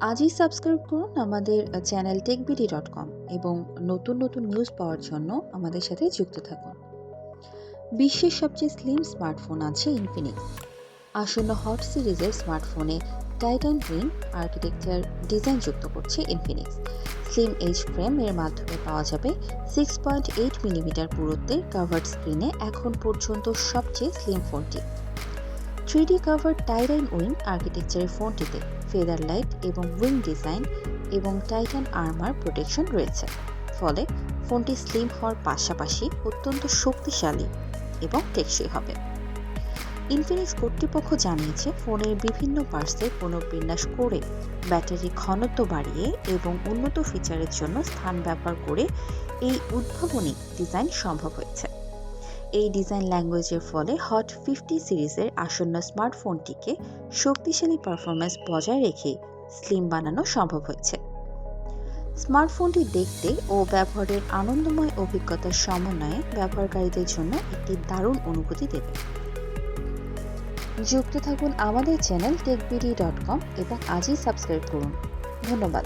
আজই সাবস্ক্রাইব করুন আমাদের চ্যানেল টেকবিডি ডট কম এবং নতুন নতুন নিউজ পাওয়ার জন্য আমাদের সাথে যুক্ত থাকুন। বিশ্বের সবচেয়ে স্লিম স্মার্টফোন আছে ইনফিনিক্স আসন্ন হট সিরিজের স্মার্টফোনে টাইটান রিং আর্কিটেকচার ডিজাইন যুক্ত করছে ইনফিনিক্স স্লিম এইচ ফ্রেম এর মাধ্যমে পাওয়া যাবে সিক্স পয়েন্ট এইট মিলিমিটার পুরুত্বের কাভার্ড স্ক্রিনে এখন পর্যন্ত সবচেয়ে স্লিম ফোনটি থ্রি ডি কাভার টাইরাইন উইং আর্কিটেকচারের ফোনটিতে ফেদার লাইট এবং উইং ডিজাইন এবং টাইটান আর্মার প্রোটেকশন রয়েছে। ফলে ফোনটি স্লিম হওয়ার পাশাপাশি অত্যন্ত শক্তিশালী এবং টেকসই হবে। ইনফিনিক্স কর্তৃপক্ষ জানিয়েছে, ফোনের বিভিন্ন পার্টসে পুনর্বিন্যাস করে ব্যাটারি ঘনত্ব বাড়িয়ে এবং উন্নত ফিচারের জন্য স্থান ব্যবহার করে এই উদ্ভাবনী ডিজাইন সম্ভব হয়েছে। এই ডিজাইন ল্যাঙ্গুয়েজের ফলে হট ফিফটি সিরিজের আসন্ন স্মার্টফোনটিকে শক্তিশালী পারফরম্যান্স বজায় রেখে স্লিম বানানো সম্ভব হয়েছে। স্মার্টফোনটি দেখতে ও ব্যবহারের আনন্দময় অভিজ্ঞতার সমন্বয়ে ব্যবহারকারীদের জন্য একটি দারুণ অনুভূতি দেবে। যুক্ত থাকুন আমাদের চ্যানেল টেকবিডি ডট কম এবং আজই সাবস্ক্রাইব করুন। ধন্যবাদ।